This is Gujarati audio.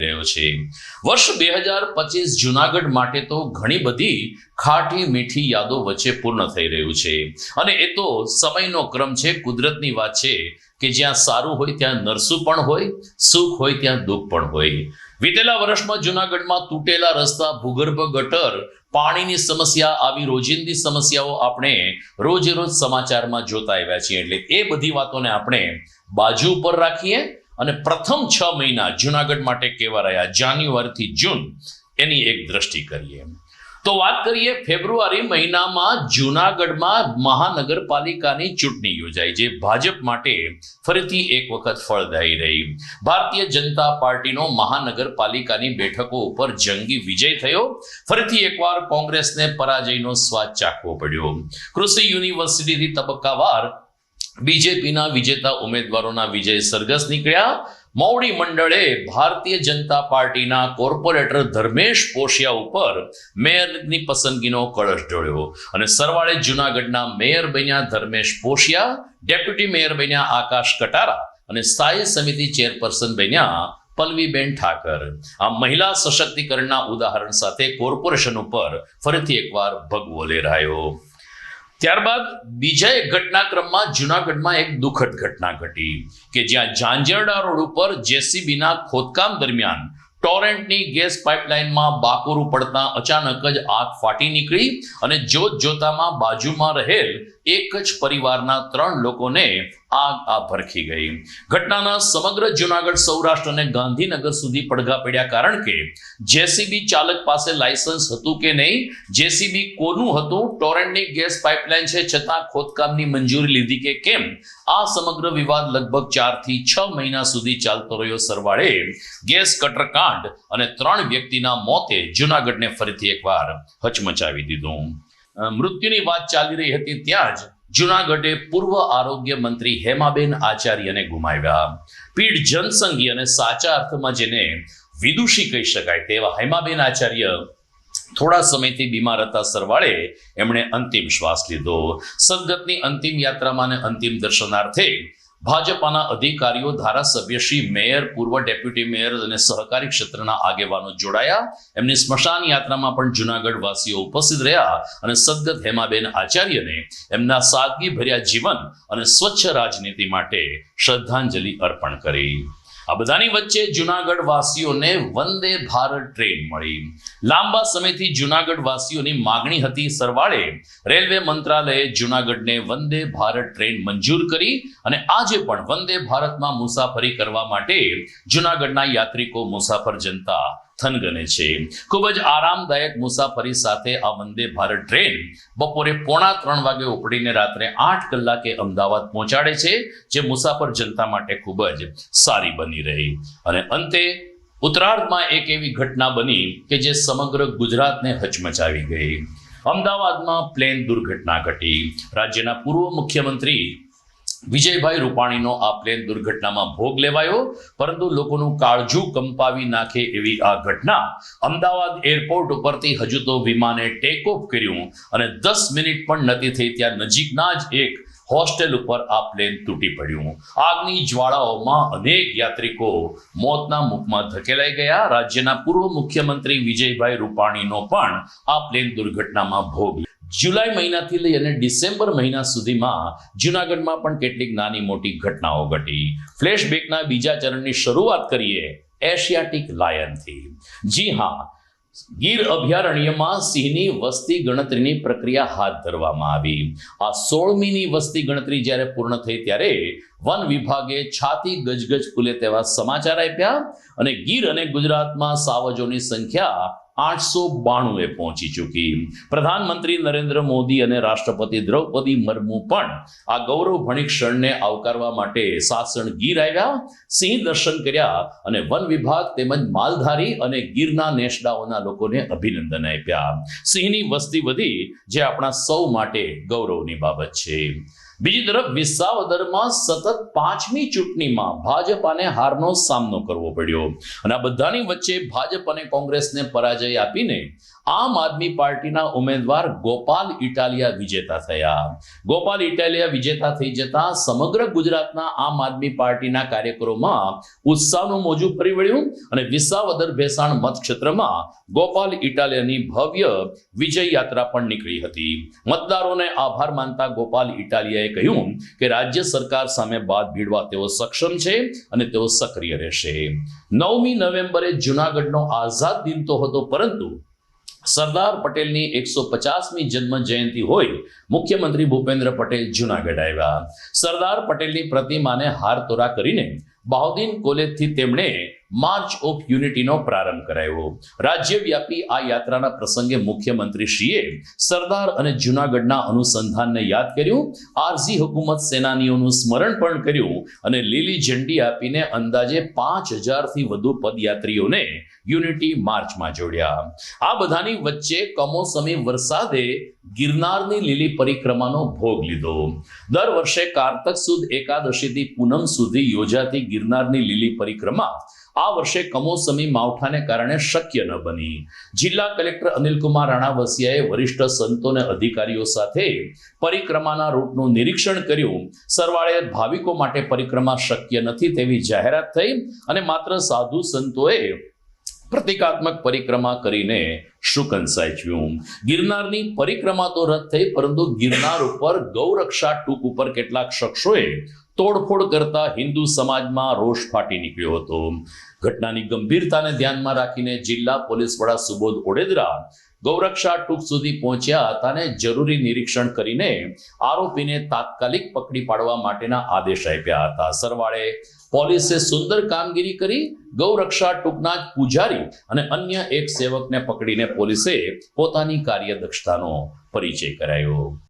રહ્યો છે. વર્ષ બે હજાર પચીસ જુનાગઢ માટે તો ઘણી બધી ખાટી મીઠી યાદો વચ્ચે પૂર્ણ થઈ રહ્યું છે. અને એ તો સમયનો ક્રમ છે, કુદરતની વાત છે કે જ્યાં સારું હોય ત્યાં નરસું પણ હોય, સુખ હોય ત્યાં દુઃખ પણ હોય. વિતેલા વર્ષમાં જુનાગઢમાં તૂટેલા રસ્તા, ભૂગર્ભ ગટર, પાણીની સમસ્યા આવી રોજિંદી સમસ્યાઓ આપણે રોજે રોજ સમાચારમાં જોતા આવ્યા છીએ. એટલે એ બધી વાતોને આપણે બાજુ ઉપર રાખીએ અને પ્રથમ છ મહિના જુનાગઢ માટે કેવા રહ્યા? જાન્યુઆરીથી જૂન. એની એક દ્રષ્ટિ કરીએ તો વાત કરીએ ફેબ્રુઆરી મહિનામાં જુનાગઢમાં મહાનગરપાલિકાની ચૂંટણી યોજાઈ, જે ભાજપ માટે ફરીથી એક વખત ફળદાયી રહી. ભારતીય જનતા પાર્ટીનો મહાનગરપાલિકાની બેઠકો ઉપર જંગી વિજય થયો. ફરીથી એકવાર કોંગ્રેસને પરાજયનો સ્વાદ ચાખવો પડ્યો. કૃષિ યુનિવર્સિટીથી તબક્કાવાર બીજેપીના વિજેતા ઉમેદવારોના વિજય સરઘસ નીકળ્યા. મૌડી મંડળે ભારતીય જનતા પાર્ટીના કોર્પોરેટર ધર્મેશ પોશિયા ઉપર મેયરની પસંદગીનો કળશ ઢોળ્યો. અને સરવાળે જુનાગઢના મેયર બન્યા ધર્મેશ પોશિયા, ડેપ્યુટી મેયર બન્યા આકાશ કટારા અને સ્થાયી સમિતિ ચેરપર્સન બન્યા પલ્લવીબેન ઠાકર. આ મહિલા સશક્તિકરણના ઉદાહરણ સાથે કોર્પોરેશન ઉપર ફરીથી એકવાર ભગવો લેરાયો. ત્યારબાદ બીજા એક ઘટનાક્રમમાં જુનાગઢમાં એક દુઃખદ ઘટના ઘટી કે જ્યાં ઝાંઝરડા રોડ ઉપર જેસીબીના ખોદકામ દરમિયાન ટોરેન્ટની ગેસ પાઇપલાઇનમાં બાકોરું પડતા અચાનક જ આગ ફાટી નીકળી અને જોત જોતામાં બાજુમાં રહેલ એક જ પરિવારના ત્રણ લોકોને આગ આ ભરખી ગઈ. ઘટનાના સમગ્ર જુનાગઢ, સૌરાષ્ટ્ર અને ગાંધીનગર સુધી પડઘા પડ્યા કારણ કે જેસીબી ચાલક પાસે લાયસન્સ હતું કે નહીં, જેસીબી કોનું હતું, ટોરેન્ટની ગેસ પાઇપલાઇન છે છતાં ખોદકામની મંજૂરી લીધી કે કેમ? આ સમગ્ર વિવાદ લગભગ ચારથી છ મહિના સુધી ચાલતો રહ્યો સરવાળે ગેસ કટરકાંડ અને ત્રણ વ્યક્તિના મોતે જુનાગઢને ફરીથી એકવાર હચમચાવી દીધું. મૃત્યુની વાત ચાલી રહી હતી ત્યાં જ જુનાગઢે પૂર્વ આરોગ્ય મંત્રી હેમાબેન આચાર્યને ગુમાવ્યા. પીઢ જનસંઘી અને સાચા અર્થમાં જેને વિદુષી કહી શકાય તેવા હેમાબેન આચાર્ય થોડા સમયથી બીમાર હતા સરવાળે એમણે અંતિમ શ્વાસ લીધો. સદગતની અંતિમ યાત્રામાં અને અંતિમ દર્શનાર્થે ભાજપાના અધિકારીઓ ધારાસભ્યશ્રી મેયર, પૂર્વ ડેપ્યુટી મેયર અને સહકારી ક્ષેત્રના આગેવાનો જોડાયા. એમની સ્મશાન યાત્રામાં પણ જુનાગઢ વાસીઓ ઉપસ્થિત રહ્યા અને સદગત હેમાબેન આચાર્યને એમના સાદગી ભર્યા જીવન અને સ્વચ્છ રાજનીતિ માટે શ્રદ્ધાંજલિ અર્પણ કરી. આ બધાની વચ્ચે જુનાગઢ વાસીઓને વંદે ભારત ટ્રેન મળી. લાંબા સમયથી જુનાગઢ વાસીઓની માગણી હતી સરવાળે રેલવે મંત્રાલયે જુનાગઢને વંદે ભારત ટ્રેન મંજૂર કરી અને આજે પણ વંદે ભારતમાં મુસાફરી કરવા માટે જુનાગઢના યાત્રિકો મુસાફર જનતા થનગને છે. ખૂબ જ આરામદાયક મુસાફરી સાથે આ વંદે ભારત ટ્રેન બપોરે પોણા ત્રણ વાગે ઉપડીને રાત્રે આઠ કલાકે અમદાવાદ પહોંચાડે છે, જે મુસાફર જનતા માટે ખૂબ જ સારી બની રહી. અને અંતે, ઉત્તરાર્ધમાં એક એવી ઘટના બની કે જે સમગ્ર ગુજરાતને હચમચાવી ગઈ. અમદાવાદમાં પ્લેન દુર્ઘટના ઘટી. રાજ્યના પૂર્વ મુખ્યમંત્રી વિજયભાઈ રૂપાણીનો આ પ્લેન દુર્ઘટનામાં ભોગ લેવાયો, પરંતુ લોકોનું કાળજું કંપાવી નાખે એવી આ ઘટના. અમદાવાદ એરપોર્ટ ઉપરથી હજુ તો વિમાને ટેક ઓફ કર્યું અને દસ મિનિટ પણ નથી થઈ ત્યાં નજીકના જ એક હોસ્ટેલ ઉપર આ પ્લેન તૂટી પડ્યું. આગની જ્વાળાઓમાં અનેક યાત્રિકો મોતના મુખમાં ધકેલાઈ ગયા. રાજ્યના પૂર્વ મુખ્યમંત્રી વિજયભાઈ રૂપાણીનો પણ આ પ્લેન દુર્ઘટનામાં ભોગ જુલાઈ મહિનાથી લઈ અને ડિસેમ્બર મહિના સુધીમાં જુનાગઢમાં પણ કેટલીક નાની મોટી ઘટનાઓ ઘટી. ફ્લેશબેકના બીજા ચરણની શરૂઆત કરીએ એશિયાટિક લાયનથી જી હા, ગીર અભયારણ્યમાં સિંહની વસ્તી ગણતરીની પ્રક્રિયા હાથ ધરવામાં આવી. આ સોળમીની વસ્તી ગણતરી જ્યારે પૂર્ણ થઈ ત્યારે વન વિભાગે છાતી ગજગજ ફૂલે તેવા સમાચાર આપ્યા અને ગીર અને ગુજરાતમાં સાવજોની સંખ્યા આઠસો બાણુંએ પહોંચી ચૂકી. પ્રધાનમંત્રી નરેન્દ્ર મોદી અને રાષ્ટ્રપતિ દ્રૌપદી મુર્મુ પણ આ ગૌરવભણી ક્ષણને આવકારવા માટે સાસણ ગીર આવ્યા, સિંહ દર્શન કર્યા અને વન વિભાગ તેમજ માલધારી અને ગીરના નેસડાઓના લોકોને અભિનંદન આપ્યા. સિંહની વસ્તી વધી, જે આપણા સૌ માટે ગૌરવની બાબત છે. બીજી તરફ વિસાવદરમાં સતત પાંચમી ચૂંટણીમાં ભાજપાને હારનો સામનો કરવો પડ્યો. અને આ બધાની વચ્ચે ભાજપ અને કોંગ્રેસને પરાજય આપીને આમ આદમી પાર્ટીના ઉમેદવાર ગોપાલ ઇટાલિયા વિજેતા થયા. ગોપાલ ઇટાલિયા વિજેતા થઈ જતા સમગ્ર ગુજરાતના આમ આદમી પાર્ટીના કાર્યકરોમાં ઉત્સાહનું મોજું ફરી વળ્યું અને વિસાવદર ભેસાણ મતક્ષેત્રમાં ગોપાલ ઇટાલિયાની ભવ્ય વિજય યાત્રા પણ નીકળી હતી. મતદારોને આભાર માનતા ગોપાલ ઇટાલિયાએ કહ્યું કે રાજ્ય સરકાર સામે બાદ ભીડવા તેઓ સક્ષમ છે અને તેઓ સક્રિય રહેશે. નવમી નવેમ્બરે જૂનાગઢનો આઝાદ દિન તો હતો, પરંતુ સરદાર પટેલની એકસો પચાસમી જન્મ જયંતિ હોય મુખ્યમંત્રી ભૂપેન્દ્ર પટેલ જુનાગઢ આવ્યા. સરદાર પટેલની પ્રતિમાને હાર તોરા કરીને બાઉદીન કોલેજથી તેમણે માર્ચ ઓફ યુનિટીનો પ્રારંભ કરાવ્યો રાજ્યવ્યાપી આ યાત્રાના પ્રસંગે મુખ્યમંત્રીશ્રીએ સરદાર અને જૂનાગઢના અનુસંધાનને યાદ કર્યું. આરઝી હુકુમત સેનાનીઓનું સ્મરણ પણ કર્યું અને લીલી ઝંડી આપીને અંદાજે પાંચ હજારથી વધુ પદયાત્રીઓને યુનિટી માર્ચમાં જોડ્યા. આ બધાની વચ્ચે કમોસમી વરસાદે ગિરનારની લીલી પરિક્રમાનો ભોગ લીધો. દર વર્ષે કારતક સુદ એકાદશીથી પૂનમ સુધી યોજાતી ગિરનારની લીલી પરિક્રમા આ વર્ષે કમોસમી માવઠાને કારણે શક્ય ન બની. જિલ્લા કલેક્ટર અનિલકુમાર રાણાવસિયાએ વરિષ્ઠ સંતો અધિકારીઓ સાથે પરિક્રમાના રૂટનું નિરીક્ષણ કર્યું. સરવાળે ભાવિકો માટે પરિક્રમા શક્ય નથી તેવી જાહેરાત થઈ અને માત્ર સાધુ સંતોએ પ્રતિકાત્મક પરિક્રમા કરીને શુકન સાચવ્યું ગિરનારની પરિક્રમા તો રદ થઈ, પરંતુ ગિરનાર ઉપર ગૌરક્ષા ટૂંક ઉપર કેટલાક શખ્સોએ તોડફોડ કરતા હિન્દુ સમાજમાં રોષ ફાટી નીકળ્યો હતો. ઘટનાની ગંભીરતાને ધ્યાનમાં રાખીને જિલ્લા પોલીસ વડા સુબોધ ઓડેદરા ગૌરક્ષા ટૂંક સુધી પહોંચ્યા હતા અને જરૂરી નિરીક્ષણ કરીને આરોપીને તાત્કાલિક પકડી પાડવા માટેના આદેશ આપ્યા હતા. સરવાળે પોલીસે સુંદર કામગીરી કરી ગૌરક્ષા ટૂંકના જ પૂજારી અને અન્ય એક સેવકને પકડીને પોલીસે પોતાની કાર્યદક્ષતાનો પરિચય કરાયો.